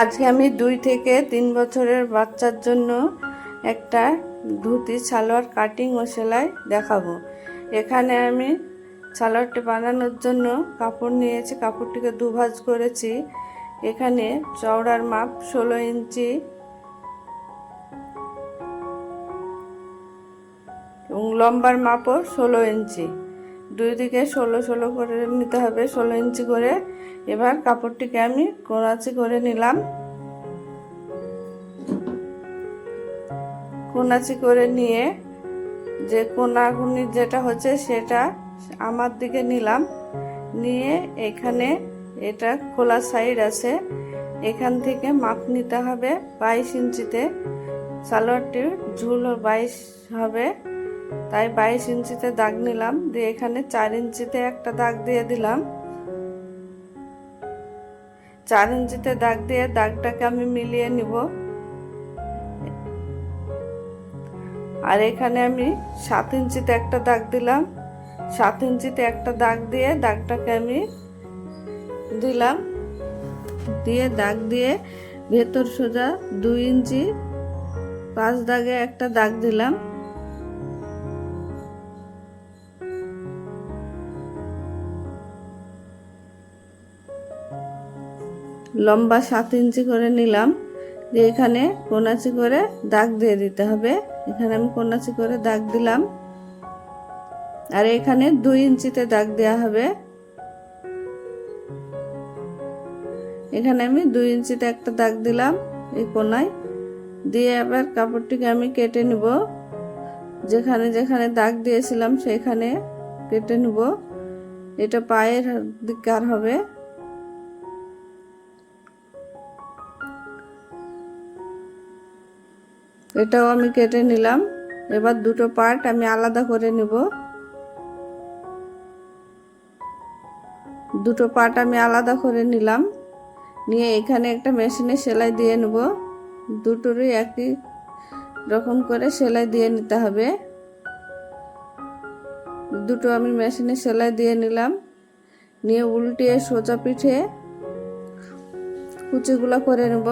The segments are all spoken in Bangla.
আজকে আমি দুই থেকে তিন বছরের বাচ্চার জন্য একটা ধুতি, সালোয়ার, কাটিং ও সেলাই দেখাবো। এখানে আমি সালোয়ারটি বানানোর জন্য কাপড় নিয়েছি, কাপড়টিকে দুভাজ করেছি। এখানে চওড়ার মাপ ষোলো ইঞ্চি এবং লম্বার মাপও ষোলো ইঞ্চি। দুই দিকে ষোলো ষোলো করে নিতে হবে, ষোলো ইঞ্চি করে। এবার কাপড়টিকে আমি কোনাচি করে নিলাম। কোনাচি করে নিয়ে যে কোনাগুনি যেটা হচ্ছে সেটা আমার দিকে নিলাম। নিয়ে এখানে এটা খোলা সাইড আছে। এখান থেকে মাপ নিতে হবে বাইশ ইঞ্চিতে। সালোয়ারটির ঝুল বাইশ হবে। তাই বাইশ ইঞ্চিতে দাগ নিলাম, দিয়ে এখানে চার ইঞ্চিতে একটা দাগ দিয়ে দিলাম। চার ইঞ্চিতে দাগ দিয়ে দাগটাকে আমি মিলিয়ে নিব। আর এখানে আমি সাত ইঞ্চিতে একটা দাগ দিলাম। সাত ইঞ্চিতে একটা দাগ দিয়ে দাগটাকে আমি দিলাম। দিয়ে দাগ দিয়ে ভেতর সোজা দুই ইঞ্চি পাঁচ দাগে একটা দাগ দিলাম। লম্বা সাত ইঞ্চি করে নিলাম। যে এখানে কোনাচি করে দাগ দিয়ে দিতে হবে। এখানে আমি কোনাচি করে দাগ দিলাম। আর এখানে দুই ইঞ্চিতে দাগ দেওয়া হবে। এখানে আমি দুই ইঞ্চিতে একটা দাগ দিলাম এই কোনায়। দিয়ে আবার কাপড়টিকে আমি কেটে নিব। যেখানে যেখানে দাগ দিয়েছিলাম সেখানে কেটে নিব। এটা পায়ের দিকার হবে। এটাও আমি কেটে নিলাম। এবার দুটো পার্ট আমি আলাদা করে নিব। দুটো পার্ট আমি আলাদা করে নিলাম। নিয়ে এখানে একটা মেশিনে সেলাই দিয়ে নেব। দুটোরই একই রকম করে সেলাই দিয়ে নিতে হবে। দুটো আমি মেশিনে সেলাই দিয়ে নিলাম। নিয়ে উল্টিয়ে সোজা পিঠে কুচিগুলো করে নেব।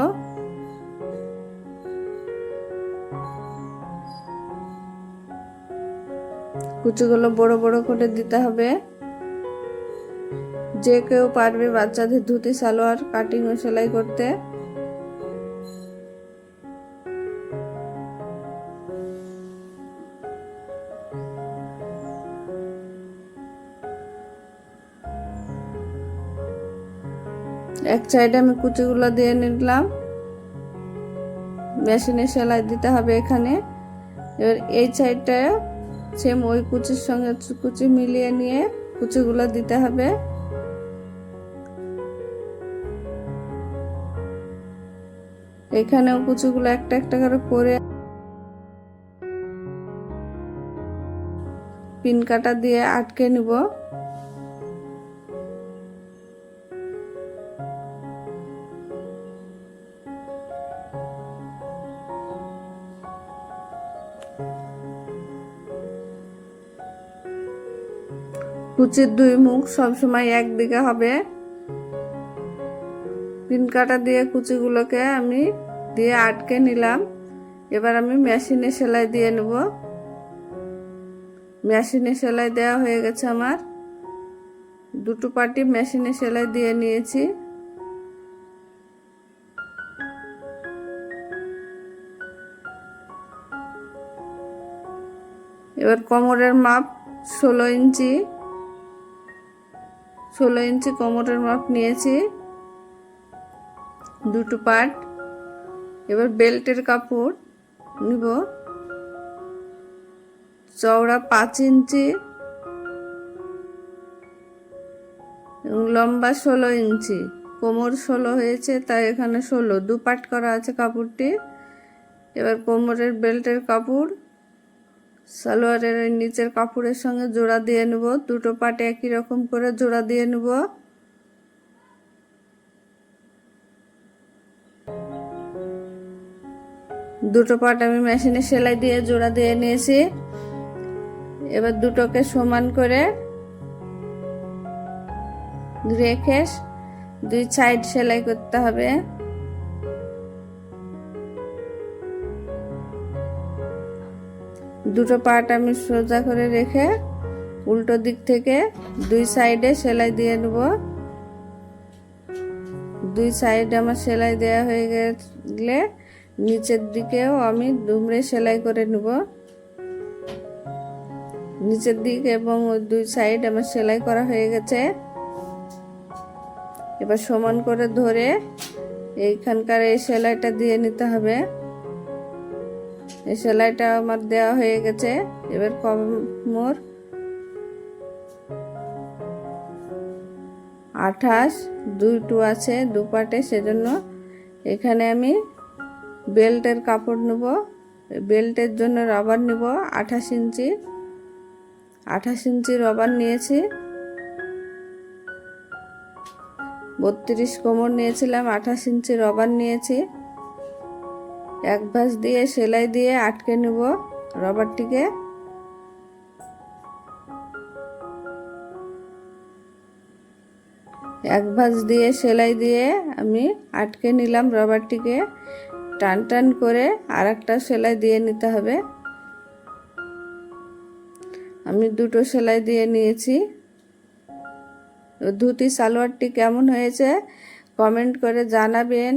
কুচিগুলো বড় বড় করে দিতে হবে। যে কেউ পারবে বাচ্চাদের ধুতি, সালোয়ার, কাটিং ও সেলাই করতে। এক সাইডে আমি কুচিগুলো দিয়ে নিলাম। মেশিনে সেলাই দিতে হবে এখানে। এবার এই সাইডটা সেম ওই কুচির সঙ্গে কুচি মিলিয়ে নিয়ে কুচিগুলো দিতে হবে। এখানেও কুচিগুলো একটা একটা করে করে পিন কাটা দিয়ে আটকে নিব। কুচির দুই মুখ সবসময় একদিকে হবে। পিন কাটা দিয়ে কুচিগুলোকে আমি দিয়ে আটকে নিলাম। এবার আমি মেশিনে সেলাই দিয়ে নেব। মেশিনে সেলাই দেওয়া হয়ে গেছে আমার। দুটো পাটি মেশিনে সেলাই দিয়ে নিয়েছি। এবার কোমরের মাপ ষোলো ইঞ্চি। ষোলো ইঞ্চি কোমরের মাপ নিয়েছি। দুটো পার্ট। এবার বেল্টের কাপড় নিব। চওড়া পাঁচ ইঞ্চি এবং লম্বা ষোলো ইঞ্চি। কোমর ষোলো হয়েছে, তাই এখানে ষোলো। দু পাট করা আছে কাপড়টি। এবার কোমরের বেল্টের কাপড় সালোয়ারের নিচের কাপড়ের সঙ্গে জোড়া দিয়ে নেব। দুটো পাটে একই রকম করে জোড়া দিয়ে নেব। দুটো পাট আমি মেশিনে সেলাই দিয়ে জোড়া দিয়ে নিয়েছি। এবার দুটোকে সমান করে রেখে দুই সাইড সেলাই করতে হবে। দুটো পার্ট আমি সোজা করে রেখে উল্টো দিক থেকে দুই সাইডে সেলাই দিয়ে নেব। দুই সাইডে আমার সেলাই দেওয়া হয়ে গেলে নিচের দিকেও আমি দুমড়ে সেলাই করে নেব। নিচের দিক এবং দুই সাইড আমার সেলাই করা হয়ে গেছে। এবার সমান করে ধরে এইখানকার এই সেলাইটা দিয়ে নিতে হবে। এই সেলাইটা আমার দেওয়া হয়ে গেছে। এবার কোমর আঠাশ দুইটু আছে দু পাটে সেজন্য এখানে আমি বেল্টের কাপড় নেব। বেল্টের জন্য রবার নেব, আঠাশ ইঞ্চি। আঠাশ ইঞ্চি রবার নিয়েছি। বত্রিশ কোমর নিয়েছিলাম, আঠাশ ইঞ্চি রবার নিয়েছি। এক ভাঁজ দিয়ে সেলাই দিয়ে আটকে নেব রবারটিকে। এক ভাঁজ দিয়ে সেলাই দিয়ে আমি আটকে নিলাম রবারটিকে। টান টান করে আর একটা সেলাই দিয়ে নিতে হবে। আমি দুটো সেলাই দিয়ে নিয়েছি। ধুতি সালোয়ারটি কেমন হয়েছে কমেন্ট করে জানাবেন।